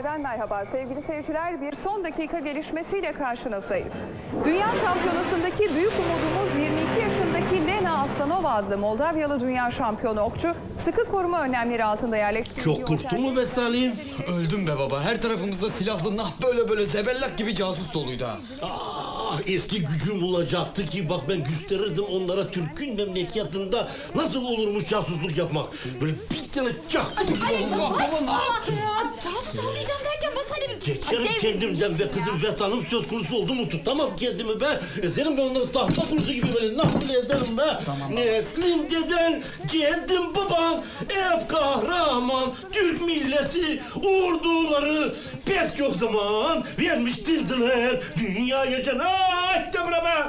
Haber'den merhaba sevgili seyirciler. Bir son dakika gelişmesiyle karşınızdayız. Dünya Şampiyonası'ndaki büyük umudumuz 22 yaşındaki Lena Aslanova adlı Moldavyalı dünya şampiyonu okçu sıkı koruma önlemleri altında yerleştirildiği Çok korktun mu be? Öldüm be baba. Her tarafımızda silahlı nah böyle böyle zebellak gibi casus doluydu ha. Ah eski gücüm olacaktı ki bak ben gösterirdim onlara Türk'ün memleketinde nasıl olurmuş casusluk yapmak. Böyle bir tane çaktım gibi oldu. Casus avlayacağım derken masayla bir... Geçerim kendimden be kızım vetanım söz konusu oldu mu tutamam kendimi be. Ezerim ben onları tahta kurusu gibi böyle nasıl ezerim be. Neslin deden, ceddim baban, ev kahraman, Milleti, orduları pek çok zaman vermiştirdiler dünyaya cennet de be.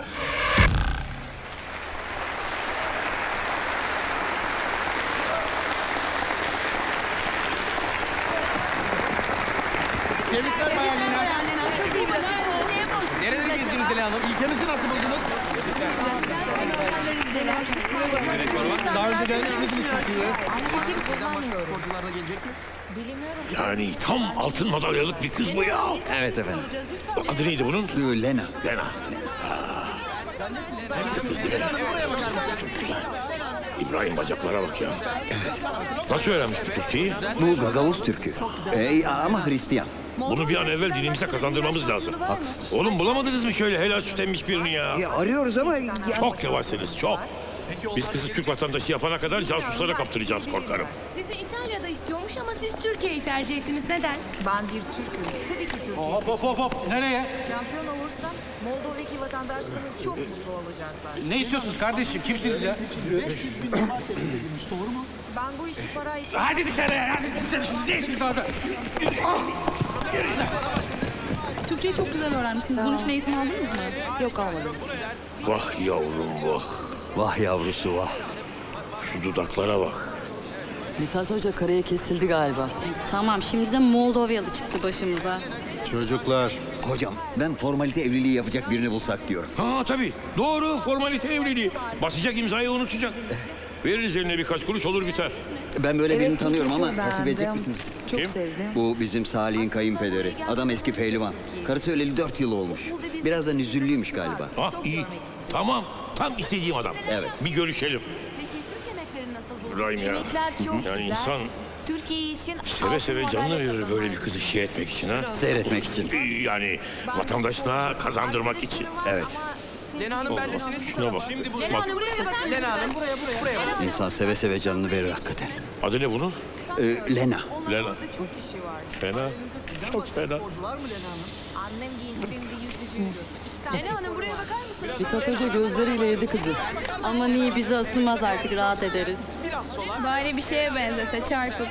Tebrikler Bayan Lina. Nereleri gezdiniz Zeliha Hanım? İlkemizi nasıl buldunuz? Daha önce gelmiş miydiniz Türkiye'ye? Yani tam altın madalyalık bir kız bu ya. Evet efendim. Adı neydi bunun? Lena. Lena. Kız değil mi? Güzel. İbrahim bacaklara bak ya. Nasıl öğrenmiş bu Türkçeyi? Bu Gagavuz Türkü. Ee, ama Hristiyan. Bunu bir an evvel dilimize kazandırmamız lazım. Haklısınız. Oğlum bulamadınız mı şöyle helal süt emmiş birini ya? Ya arıyoruz ama... Ya... Çok yavaşsınız çok. Biz kızı Türk vatandaşı yapana kadar casuslara kaptıracağız korkarım. Sizi İtalya'da istiyormuş ama siz Türkiye'yi tercih ettiniz. Neden? Ben bir Türk'üm. Tabii ki Türkiye. Hop hop hop hop. Nereye? Şampiyon olursam Moldova'daki vatandaşlarım çok mutlu olacaklar. Ne istiyorsunuz kardeşim? Kimsiniz ya? Ben bu işi para için... Hadi dışarıya. Hadi dışarı. Siz ne işiniz orada? Türkçeyi çok güzel öğrenmişsiniz. Bunun için eğitim aldınız mı? Yok almadım. Vah yavrum vah. Vah yavrusu vah. Şu dudaklara bak. Mithat Hoca karaya kesildi galiba. Tamam şimdi de Moldovyalı çıktı başımıza. Çocuklar. Hocam ben formalite evliliği yapacak birini bulsak diyorum. Ha tabii. Doğru formalite evliliği. Basacak imzayı unutacak. Veririz eline birkaç kuruş olur biter. Ben böyle birini tanıyorum ama çok nasip edecek beğendim. misiniz? Çok Kim? sevdim. Bu bizim Salih'in kayınpederi. Adam eski pehlivan. Karısı öleli dört yıl olmuş. Biraz da nüzüllüymüş galiba. Ah iyi. Tamam. Tam istediğim adam. Evet. Bir görüşelim. Peki Türk yemekleri nasıl İbrahim ya. Yemekler çok Yani güzel. insan Türkiye için seve seve canını verir böyle bir kızı şey etmek için ha. Seyretmek için. Yani vatandaşlığa kazandırmak için. Evet. Lena Hanım bendesiniz. Şuna bak. Bak Lena Hanım buraya buraya buraya. İnsan seve seve canını verir hakikaten. adı ne bunun? Ee, Lena. Lena. çok işi var. Fena. Çok fena. Annem gençliğimde yüzücüydü. İki tane Hanım buraya bakar mısınız? Mithat Hoca gözleriyle yedi kızı. Aman iyi bizi asılmaz artık rahat ederiz. Bari bir şeye benzese çarpık.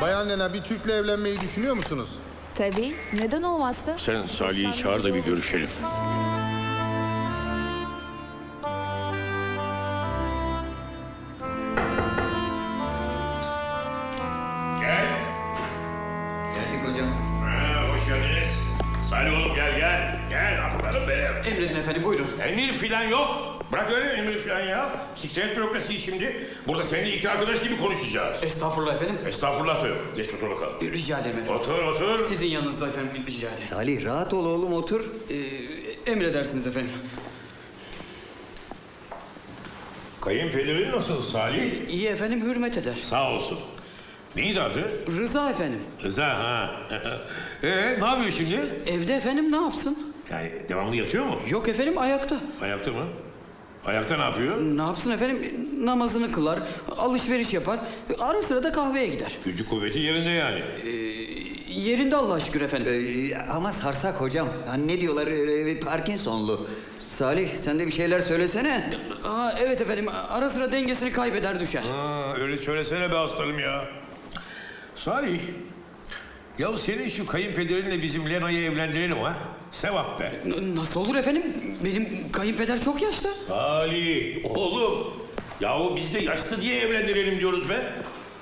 Bayan Lena bir Türk'le evlenmeyi düşünüyor musunuz? Tabii. Neden olmazsa? Sen Salih'i çağır da bir görüşelim. Gel. Geldik hocam. Ha, hoş geldiniz. Salih oğlum gel gel. Gel aslanım benim. Emredin efendim buyurun. Emir filan yok. Bırak öyle emir filan ya. Sikret bürokrasiyi şimdi. Burada seninle iki arkadaş gibi konuşacağız. Estağfurullah efendim. Estağfurullah diyor. Geç otur bakalım. Rica ederim efendim. Otur otur. Sizin yanınızda efendim rica ederim. Salih rahat ol oğlum otur. Ee, emredersiniz efendim. Kayınpederin nasıl Salih? İyi efendim hürmet eder. Sağ olsun. Neydi adı? Rıza efendim. Rıza ha. Ee, ne yapıyor şimdi? Evde efendim ne yapsın? Yani devamlı yatıyor mu? Yok efendim ayakta. Ayakta mı? Ayakta ne yapıyor? Ne yapsın efendim? Namazını kılar, alışveriş yapar. Ara sıra da kahveye gider. Gücü kuvveti yerinde yani. Ee, yerinde Allah'a şükür efendim. Ee, ama sarsak hocam. Hani ne diyorlar ee, Parkinsonlu. Salih sen de bir şeyler söylesene. Aa, evet efendim ara sıra dengesini kaybeder düşer. Ha, öyle söylesene be aslanım ya. Salih. Ya senin şu kayınpederinle bizim Lena'yı evlendirelim ha. Sevap be. N- nasıl olur efendim? Benim kayınpeder çok yaşlı. Salih oğlum. Yahu biz de yaşlı diye evlendirelim diyoruz be.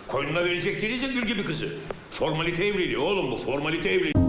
Koynuna verecek değiliz ya gül gibi kızı. Formalite evliliği oğlum bu formalite evliliği.